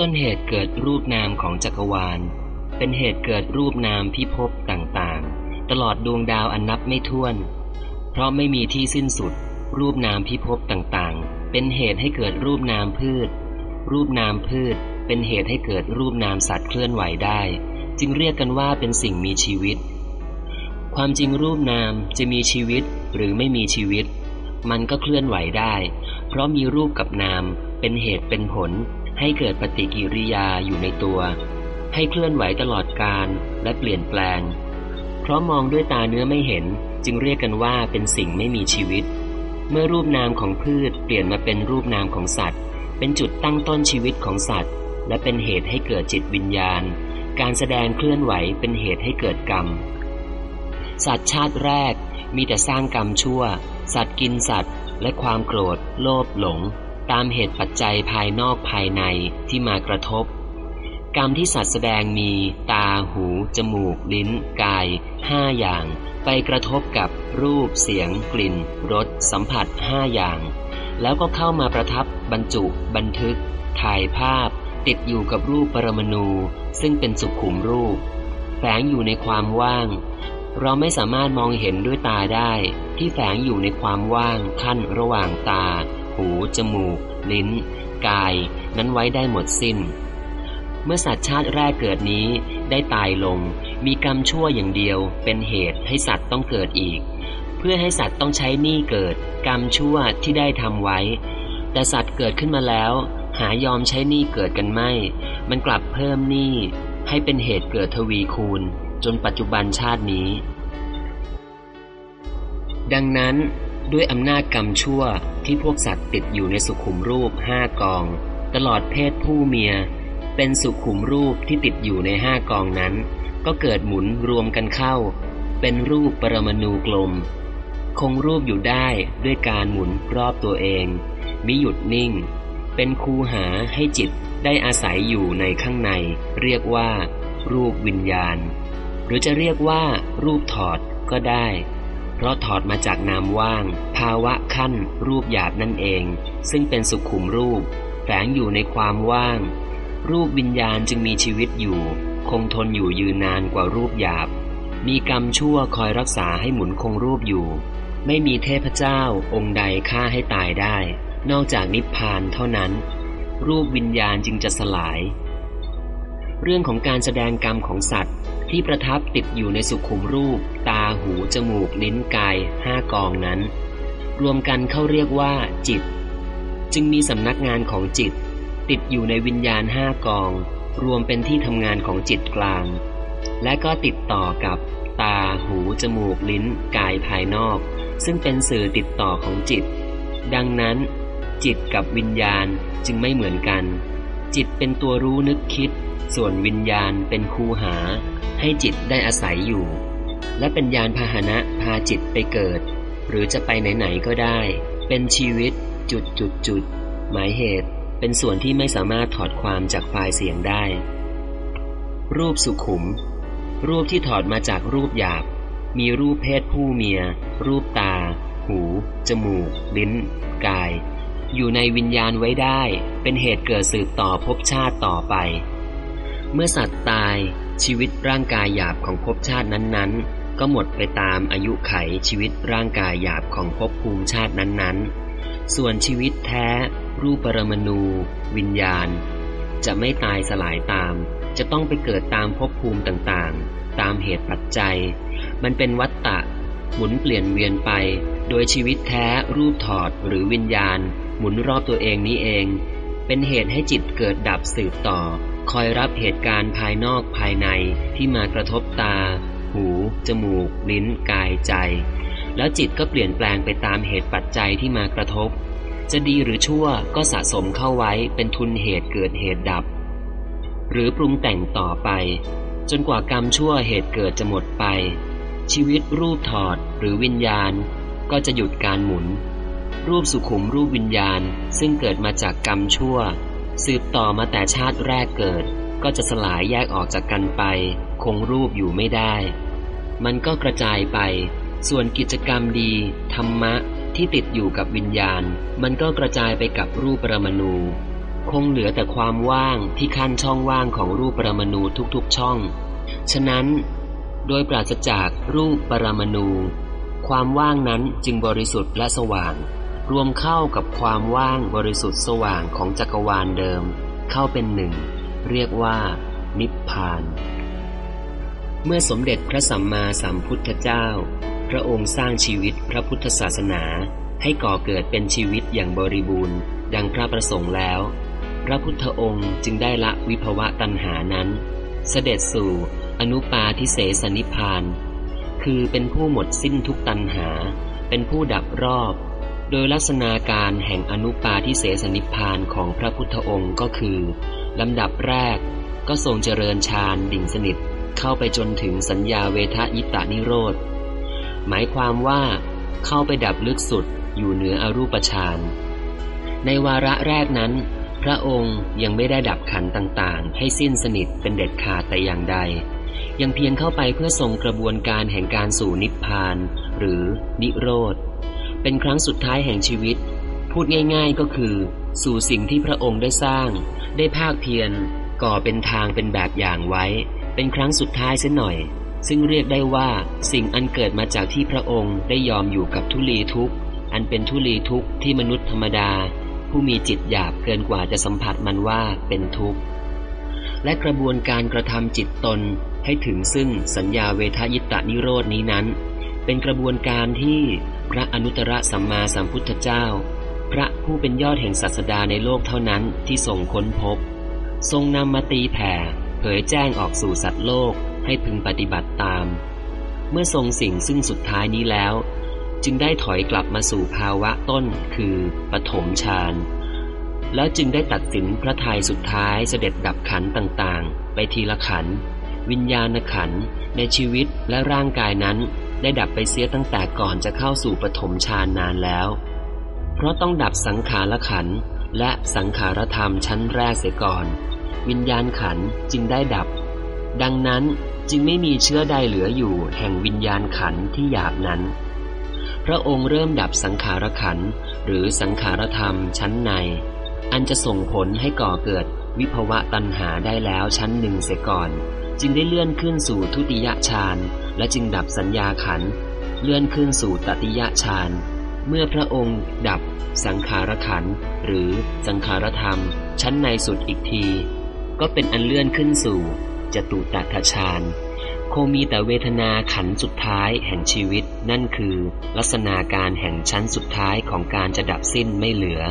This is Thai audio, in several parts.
ต้นเหตุเกิดรูปนามของจักรวาล เป็นเหตุเกิดรูปนามพิภพต่างๆ ตลอดดวงดาวอันนับไม่ถ้วน เพราะไม่มีที่สิ้นสุด รูปนามพิภพต่างๆ เป็นเหตุให้เกิดรูปนามพืช รูปนามพืช เป็นเหตุให้เกิดรูปนามสัตว์เคลื่อนไหวได้ จึงเรียกกันว่าเป็นสิ่งมีชีวิต ความจริงรูปนามจะมีชีวิตหรือไม่มีชีวิต มันก็เคลื่อนไหวได้ เพราะมีรูปกับนามเป็นเหตุเป็นผล ให้เกิดปฏิกิริยาอยู่ในตัว ให้เคลื่อนไหวตลอดการและเปลี่ยนแปลง เพราะมองด้วยตาเนื้อไม่เห็นจึงเรียกกันว่าเป็นสิ่งไม่มีชีวิต เมื่อรูปนามของพืชเปลี่ยนมาเป็นรูปนามของสัตว์ เป็นจุดตั้งต้นชีวิตของสัตว์ และเป็นเหตุให้เกิดจิตวิญญาณ การแสดงเคลื่อนไหวเป็นเหตุให้เกิดกรรม สัตว์ชาติแรกมีแต่สร้างกรรมชั่ว สัตว์กินสัตว์ และความโกรธ โลภหลง ตามเหตุปัจจัยภายนอกภายในที่มากระทบ กรรมที่สัตว์แสดงมีตาหู จมูก ลิ้น กายห้าอย่าง ไปกระทบกับรูปเสียง กลิ่นรสสัมผัสห้าอย่าง แล้วก็เข้ามาประทับบรรจุ บันทึก ถ่ายภาพ ติดอยู่กับรูปปรมาณูซึ่งเป็นสุขุมรูปแฝงอยู่ในความว่าง เราไม่สามารถมองเห็นด้วยตาได้ ที่แฝงอยู่ในความว่างขั้นระหว่างตา หู จมูก ลิ้น กาย นั้นไว้ได้หมดสิน้น เมื่อสัตว์ชาติแรกเกิดนี้ได้ตายลง มีกรรมชั่วอย่างเดียวเป็นเหตุให้สัตว์ต้องเกิดอีก เพื่อให้สัตว์ต้องใช้หนี้เกิด กรรมชั่วที่ได้ทำไว้ แต่สัตว์เกิดขึ้นมาแล้ว หายอมใช้หนี้เกิดกันไม่ มันกลับเพิ่มหนี้ให้เป็นเหตุเกิดทวีคูณ จนปัจจุบันชาตินี้ ดังนั้น ด้วยอำนาจกรรมชั่วที่พวกสัตว์ติดอยู่ในสุขุมรูปห้ากอง ตลอดเพศผู้เมีย เป็นสุขุมรูปที่ติดอยู่ในห้ากองนั้น ก็เกิดหมุนรวมกันเข้า เป็นรูปปรมาณูกลม คงรูปอยู่ได้ด้วยการหมุนรอบตัวเองมิหยุดนิ่ง เป็นคูหาให้จิตได้อาศัยอยู่ในข้างใน เรียกว่า รูปวิญญาณ หรือจะเรียกว่า รูปถอดก็ได้ เพราะถอดมาจากนามว่าง ภาวะขั้น รูปหยาบนั่นเอง ซึ่งเป็นสุขุมรูป แฝงอยู่ในความว่าง รูปวิญญาณจึงมีชีวิตอยู่ คงทนอยู่ยืนนานกว่ารูปหยาบ มีกรรมชั่วคอยรักษาให้หมุนคงรูปอยู่ ไม่มีเทพเจ้าองค์ใดฆ่าให้ตายได้ นอกจากนิพพานเท่านั้น รูปวิญญาณจึงจะสลาย เรื่องของการแสดงกรรมของสัตว์ที่ประทับติดอยู่ในสุขุมรูปาหู จมูก ลิ้นกายห้ากองนั้น รวมกันเข้าเรียกว่า จิต จึงมีสำนักงานของจิต ติดอยู่ในวิญญาณห้ากอง รวมเป็นที่ทำงานของจิตกลาง และก็ติดต่อกับตา หู จมูก ลิ้น กายภายนอก ซึ่งเป็นสื่อติดต่อของจิต ดังนั้น จิตกับวิญญาณจึงไม่เหมือนกัน จิตเป็นตัวรู้นึกคิด ส่วนวิญญาณเป็นคูหา ให้จิตได้อาศัยอยู่ และเป็นยานพาหนะพาจิตไปเกิด หรือจะไปไหนๆก็ได้ เป็นชีวิต จุดจุดจุดหมายเหตุ เป็นส่วนที่ไม่สามารถถอดความจากไฟล์เสียงได้ รูปสุขุม รูปที่ถอดมาจากรูปหยาบ มีรูปเพศผู้เมีย รูปตา หู จมูก ลิ้น กาย อยู่ในวิญญาณไว้ได้ เป็นเหตุเกิดสืบต่อภพชาติต่อไป เมื่อสัตว์ตายชีวิตร่างกายหยาบของภพชาตินั้นๆ ก็หมดไปตามอายุไขชีวิตร่างกายหยาบของภพภูมิชาตินั้นๆ ส่วนชีวิตแท้ รูปปรมาณูวิญญาณ จะไม่ตายสลายตาม จะต้องไปเกิดตามภพภูมิต่างๆ ตามเหตุปัจจัย มันเป็นวัฏฏะหมุนเปลี่ยนเวียนไป โดยชีวิตแท้รูปถอดหรือวิญญาณ หมุนรอบตัวเองนี้เอง เป็นเหตุให้จิตเกิดดับสืบต่อ คอยรับเหตุการณ์ภายนอกภายในที่มากระทบตา หู จมูก ลิ้น กายใจ แล้วจิตก็เปลี่ยนแปลงไปตามเหตุปัจจัยที่มากระทบ จะดีหรือชั่วก็สะสมเข้าไว้เป็นทุนเหตุเกิดเหตุดับ หรือปรุงแต่งต่อไป จนกว่ากรรมชั่วเหตุเกิดจะหมดไป ชีวิตรูปถอดหรือวิญญาณ ก็จะหยุดการหมุน รูปสุขุมรูปวิญญาณซึ่งเกิดมาจากกรรมชั่ว สืบต่อมาแต่ชาติแรกเกิด ก็จะสลายแยกออกจากกันไป คงรูปอยู่ไม่ได้ มันก็กระจายไป ส่วนกิจกรรมดี ธรรมะที่ติดอยู่กับวิญญาณ มันก็กระจายไปกับรูปปรมาณูคงเหลือแต่ความว่างที่ขั้นช่องว่างของรูปปรมาณูทุกๆช่อง ฉะนั้น โดยปราศจากรูปปรมาณูความว่างนั้นจึงบริสุทธิ์และสว่าง รวมเข้ากับความว่างบริสุทธิ์สว่างของจักรวาลเดิม เข้าเป็นหนึ่ง เรียกว่า นิพพาน เมื่อสมเด็จพระสัมมาสัมพุทธเจ้า พระองค์สร้างชีวิตพระพุทธศาสนา ให้ก่อเกิดเป็นชีวิตอย่างบริบูรณ์ดังพระประสงค์แล้ว พระพุทธองค์จึงได้ละวิภวะตัณหานั้น เสด็จสู่อนุปาทิเสสนิพาน คือเป็นผู้หมดสิ้นทุกตัณหา เป็นผู้ดับรอบ โดยลักษณะการแห่งอนุปาทิเสสนิพานของพระพุทธองค์ก็คือ ลำดับแรกก็ทรงเจริญฌานดิ่งสนิทเข้าไปจนถึงสัญญาเวทยิตานิโรธ หมายความว่าเข้าไปดับลึกสุดอยู่เหนืออรูปฌานในวาระแรกนั้น พระองค์ยังไม่ได้ดับขันต่างๆ ให้สิ้นสนิทเป็นเด็ดขาดแต่อย่างใด ยังเพียงเข้าไปเพื่อส่งกระบวนการแห่งการสู่นิพพาน หรือนิโรธ เป็นครั้งสุดท้ายแห่งชีวิต พูดง่าย ๆก็คือ สู่สิ่งที่พระองค์ได้สร้าง ได้ภาคเพียรก่อเป็นทางเป็นแบบอย่างไว้ เป็นครั้งสุดท้ายเสียหน่อย ซึ่งเรียกได้ว่าสิ่งอันเกิดมาจากที่พระองค์ได้ยอมอยู่กับทุลีทุกข์อันเป็นทุลีทุกข์ที่มนุษย์ธรรมดา ผู้มีจิตหยาบเกินกว่าจะสัมผัสมันว่าเป็นทุกข์และกระบวนการกระทำจิตตนให้ถึงซึ่งสัญญาเวทยิตานิโรดนี้นั้น เป็นกระบวนการที่พระอนุตตรสัมมาสัมพุทธเจ้า พระผู้เป็นยอดแห่งศาสดาในโลกเท่านั้นที่ทรงค้นพบ ทรงนำมาตีแผ่ เผยแจ้งออกสู่สัตว์โลกให้พึงปฏิบัติตาม เมื่อทรงสิ่งซึ่งสุดท้ายนี้แล้ว จึงได้ถอยกลับมาสู่ภาวะต้นคือปฐมฌานแล้วจึงได้ตัดสินพระทัยสุดท้ายเสด็จดับขันต่างๆ ไปทีละขัน วิญญาณขันในชีวิตและร่างกายนั้น ได้ดับไปเสียตั้งแต่ก่อนจะเข้าสู่ปฐมฌานนานแล้ว เพราะต้องดับสังขารขันและสังขารธรรมชั้นแรกเสียก่อน วิญญาณขันจึงได้ดับ ดังนั้นจึงไม่มีเชื้อใดเหลืออยู่แห่งวิญญาณขันที่หยาบนั้น พระองค์เริ่มดับสังขารขันหรือสังขารธรรมชั้นใน อันจะส่งผลให้ก่อเกิดวิภวะตัณหาได้แล้วชั้นหนึ่งเสียก่อน จึงได้เลื่อนขึ้นสู่ทุติยฌานและจึงดับสัญญาขันเลื่อนขึ้นสู่ตติยฌาน เมื่อพระองค์ดับสังขารขันหรือสังขารธรรม ชั้นในสุดอีกที ก็เป็นอันเลื่อนขึ้นสู่จตุตถฌานคงมีแต่เวทนาขันสุดท้ายแห่งชีวิต นั่นคือ ลักษณะการแห่งชั้นสุดท้ายของการจะดับสิ้นไม่เหลือ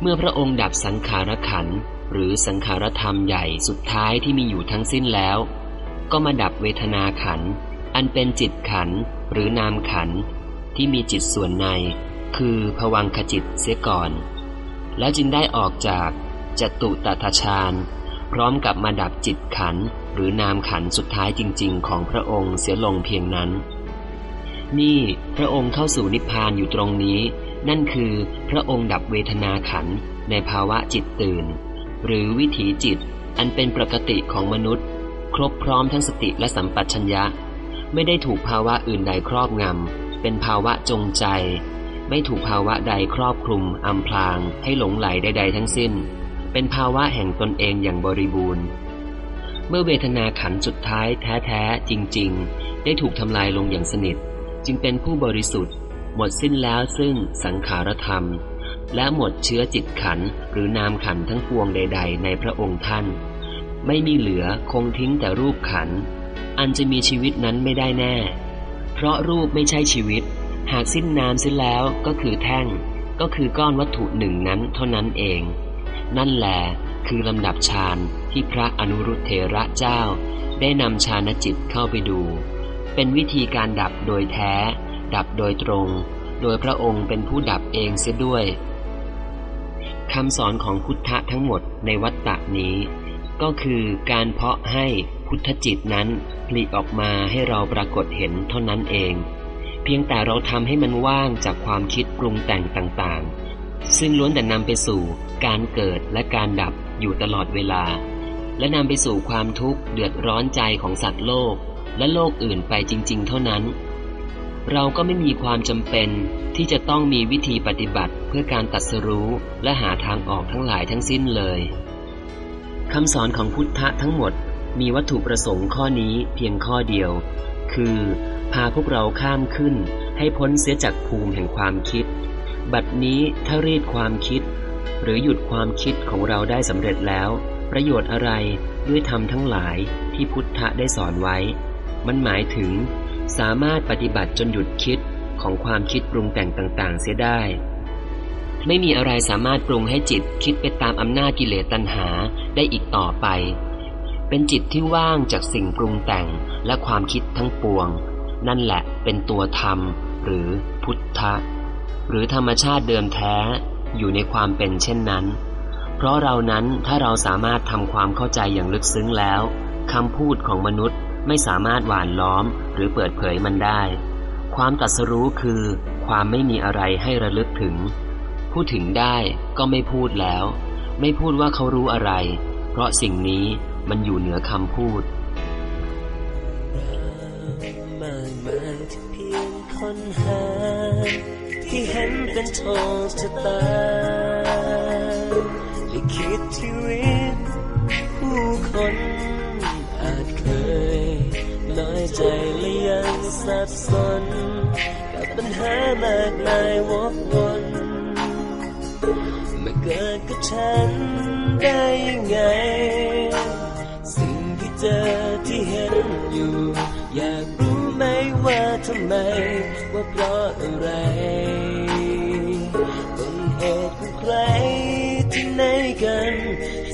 เมื่อพระองค์ดับสังขารขันหรือสังขารธรรมใหญ่สุดท้ายที่มีอยู่ทั้งสิ้นแล้ว ก็มาดับเวทนาขันอันเป็นจิตขันหรือนามขัน ที่มีจิตส่วนใน คือผวังขจิตเสียก่อน แล้วจึงได้ออกจากจตุตถฌานพร้อมกับมาดับจิตขันหรือนามขันสุดท้ายจริง ๆ ของพระองค์เสียลงเพียงนั้น นี่พระองค์เข้าสู่นิพพานอยู่ตรงนี้ นั่นคือพระองค์ดับเวทนาขันในภาวะจิตตื่น หรือวิถีจิตอันเป็นปกติของมนุษย์ ครบพร้อมทั้งสติและสัมปชัญญะ ไม่ได้ถูกภาวะอื่นใดครอบงำ เป็นภาวะจงใจ ไม่ถูกภาวะใดครอบคลุมอำพราง ให้หลงไหลใด ๆ ทั้งสิ้น เป็นภาวะแห่งตนเองอย่างบริบูรณ์ เมื่อเวทนาขันสุดท้ายแท้ๆจริง ๆ ได้ถูกทำลายลงอย่างสนิท จึงเป็นผู้บริสุทธิ์ หมดสิ้นแล้วซึ่งสังขารธรรม และหมดเชื้อจิตขันหรือนามขันทั้งปวงใด ๆ ในพระองค์ท่าน ไม่มีเหลือคงทิ้งแต่รูปขันอันจะมีชีวิตนั้นไม่ได้แน่ เพราะรูปไม่ใช่ชีวิต หากสิ้นนามสิ้นแล้วก็คือแท่ง ก็คือก้อนวัตถุหนึ่งนั้นเท่านั้นเอง นั่นแหละคือลำดับฌานที่พระอนุรุตเถระเจ้า ได้นำฌานจิตเข้าไปดู เป็นวิธีการดับโดยแท้ ดับโดยตรง โดยพระองค์เป็นผู้ดับเองเสียด้วยคำสอนของพุทธะทั้งหมดในวัตตะนี้ ก็คือการเพาะให้ พุทธจิตนั้นผลิออกมาให้เราปรากฏเห็นเท่านั้นเอง เพียงแต่เราทำให้มันว่างจากความคิดปรุงแต่งต่างๆ ซึ่งล้วนแต่นำไปสู่การเกิดและการดับอยู่ตลอดเวลา และนำไปสู่ความทุกข์เดือดร้อนใจของสัตว์โลก และโลกอื่นไปจริง ๆ เท่านั้น เราก็ไม่มีความจำเป็นที่จะต้องมีวิธีปฏิบัติเพื่อการตัดสรู้และหาทางออกทั้งหลายทั้งสิ้นเลยคำสอนของพุทธะทั้งหมด มีวัตถุประสงค์ข้อนี้เพียงข้อเดียว คือ พาพวกเราข้ามขึ้น ให้พ้นเสียจากภูมิแห่งความคิด บัดนี้ถ้ารีดความคิด หรือหยุดความคิดของเราได้สำเร็จแล้ว ประโยชน์อะไรด้วยธรรมทั้งหลายที่พุทธะได้สอนไว้ มันหมายถึง สามารถปฏิบัติจนหยุดคิดของความคิดปรุงแต่งต่าง ๆ เสียได้ไม่มีอะไรสามารถปรุงให้จิตคิดไปตามอำนาจกิเลสตัณหาได้อีกต่อไป เป็นจิตที่ว่างจากสิ่งปรุงแต่งและความคิดทั้งปวง นั่นแหละเป็นตัวธรรม หรือพุทธะ หรือธรรมชาติเดิมแท้อยู่ในความเป็นเช่นนั้น เพราะเรานั้นถ้าเราสามารถทำความเข้าใจอย่างลึกซึ้งแล้วคำพูดของมนุษย์ไม่สามารถหวานล้อมหรือเปิดเผยมันได้ ความตัดสรู้คือ ความไม่มีอะไรให้ระลึกถึง พูดถึงได้ก็ไม่พูดแล้ว ไม่พูดว่าเขารู้อะไร เพราะสิ่งนี้ มันอยู่เหนือคำพูดมากมายที่เพียงคนหา ที่เห็นเป็นโทษชะตาลิขิตชีวิตผู้คนอาจเคยน้อยใจและยังสับสน กับปัญหามากมายวกวนมาเกิดกับฉันได้ยังไง ที่เห็นอยู่ อยากรู้ไหมว่าทำไม ว่าเพราะอะไรต้นเหตุของใครที่ไหนกัน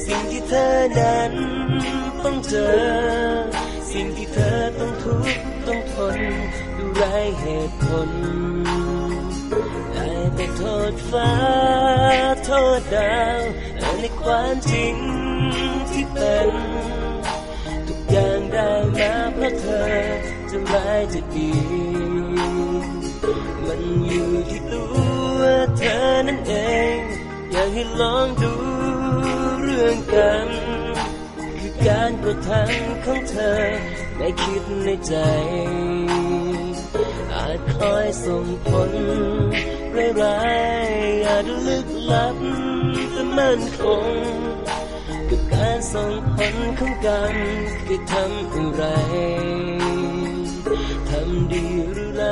สิ่งที่เธอนั้นต้องเจอ สิ่งที่เธอต้องทุกข์ต้องทนดูไรเหตุผลได้แต่โทษฟ้าโทษดาวในความจริงที่เป็น ได้มาเพราะเธอจะร้ายจะดีมันอยู่ที่ตัวเธอนั่นเอง อยากให้ลองดูเรื่องกัน คือการกระทำของเธอในคิดในใจ อาจคอยส่งผลร้ายๆอาจลึกลับแต่มั่นคง ส่งผลของกันคือทำอะไร ทำดีหรือไร